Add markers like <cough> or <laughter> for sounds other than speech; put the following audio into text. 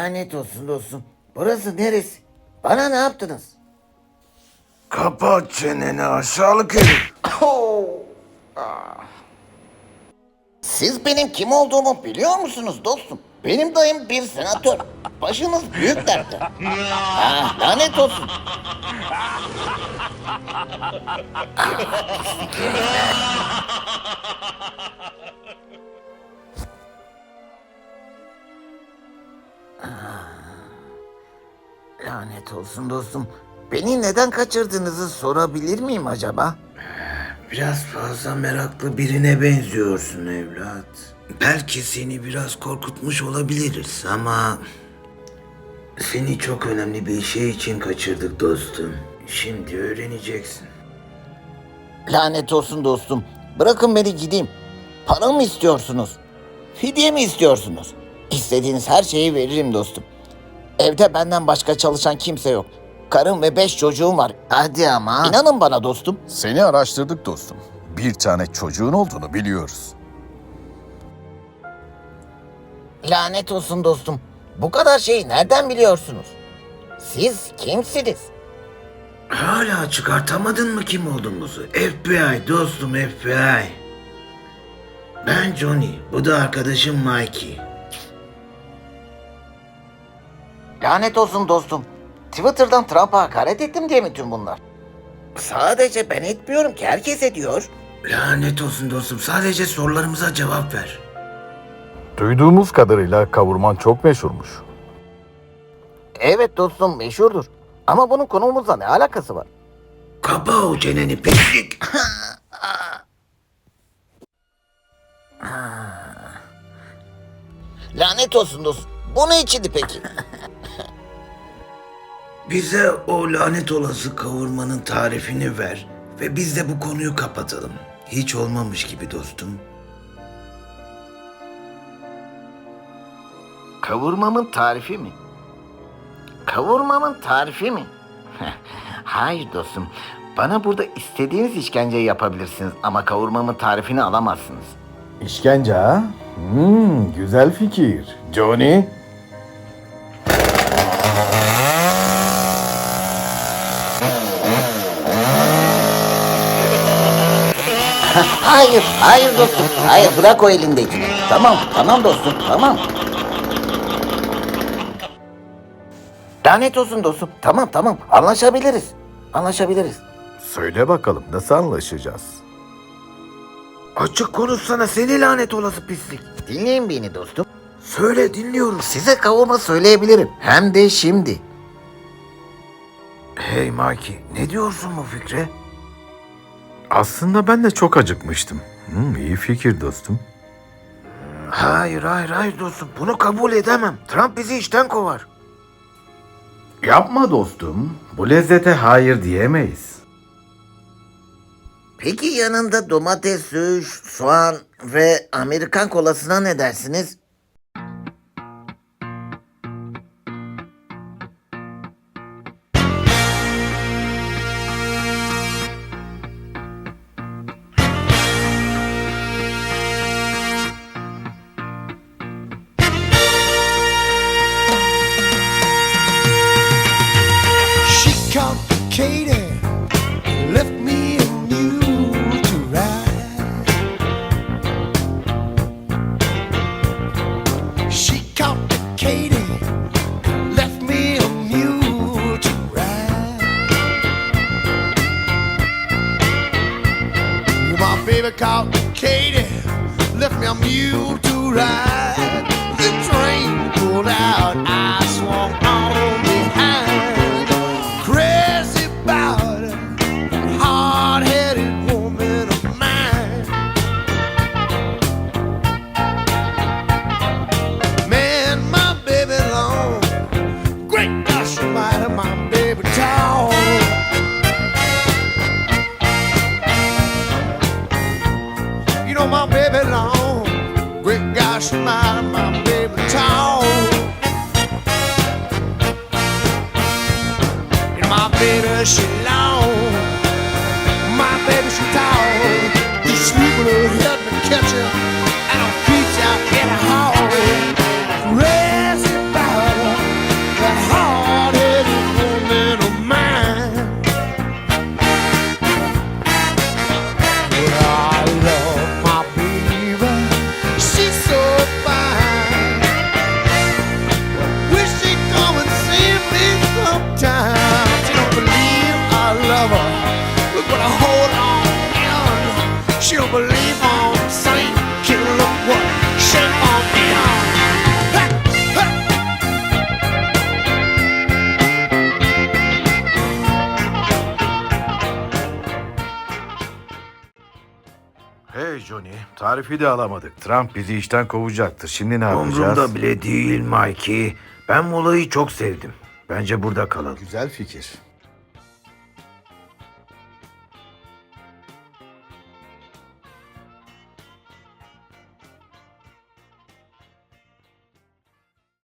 Lanet olsun dostum. Burası neresi? Bana ne yaptınız? Kapat çeneni aşağılık herif. Siz benim kim olduğumu biliyor musunuz dostum? Benim dayım bir senatör. Başınız büyük dertte. Ha, lanet olsun. Lanet olsun dostum. Beni neden kaçırdığınızı sorabilir miyim acaba? Biraz fazla meraklı birine benziyorsun evlat. Belki seni biraz korkutmuş olabiliriz ama... Seni çok önemli bir şey için kaçırdık dostum. Şimdi öğreneceksin. Lanet olsun dostum. Bırakın beni gideyim. Para mı istiyorsunuz? Fidye mi istiyorsunuz? İstediğiniz her şeyi veririm dostum. Evde benden başka çalışan kimse yok. Karım ve beş çocuğum var. Hadi ama. İnanın bana dostum. Seni araştırdık dostum. Bir tane çocuğun olduğunu biliyoruz. Lanet olsun dostum. Bu kadar şeyi nereden biliyorsunuz? Siz kimsiniz? Hala çıkartamadın mı kim olduğumuzu? FBI dostum FBI. Ben Johnny, bu da arkadaşım Mikey. Lanet olsun dostum. Twitter'dan Trump'a hakaret ettim diye mi tüm bunlar? Sadece ben etmiyorum ki herkes ediyor. Lanet olsun dostum, sadece sorularımıza cevap ver. Duyduğumuz kadarıyla kavurman çok meşhurmuş. Evet dostum meşhurdur. Ama bunun konumuzla ne alakası var? Kapa o çeneni pislik. Lanet olsun dostum. Bu ne içindi peki? <laughs> Bize o lanet olası kavurmanın tarifini ver ve biz de bu konuyu kapatalım. Hiç olmamış gibi dostum. Kavurmamın tarifi mi? Kavurmamın tarifi mi? <laughs> Hayır dostum. Bana burada istediğiniz işkenceyi yapabilirsiniz ama kavurmamın tarifini alamazsınız. İşkence ha? Hmm, güzel fikir. Johnny? Hayır, hayır dostum. Hayır bırak o elindekini. Tamam, tamam dostum, tamam. Lanet olsun dostum. Tamam tamam anlaşabiliriz. Anlaşabiliriz. Söyle bakalım nasıl anlaşacağız? Açık konuşsana seni lanet olası pislik. Dinleyin beni dostum. Söyle dinliyoruz. Size kavurma söyleyebilirim. Hem de şimdi. Hey Mikey ne diyorsun bu fikre? Aslında ben de çok acıkmıştım. Hmm, iyi fikir dostum. Hayır hayır hayır dostum bunu kabul edemem. Trump bizi işten kovar. Yapma dostum. Bu lezzete hayır diyemeyiz. Peki yanında domates, söğüş, soğan ve Amerikan kolasına ne dersiniz? Baby complicated, left me a mule to ride. Baby long, great gosh almighty, my baby tall. And my baby she long, my baby she tall. lover. We're gonna hold on in. She'll believe on Saint Killer. What? Shape on in. Hey Johnny, tarifi de alamadık. Trump bizi işten kovacaktır. Şimdi ne yapacağız? Umrumda bile değil Mikey. Ben bu olayı çok sevdim. Bence burada kalalım. Güzel fikir.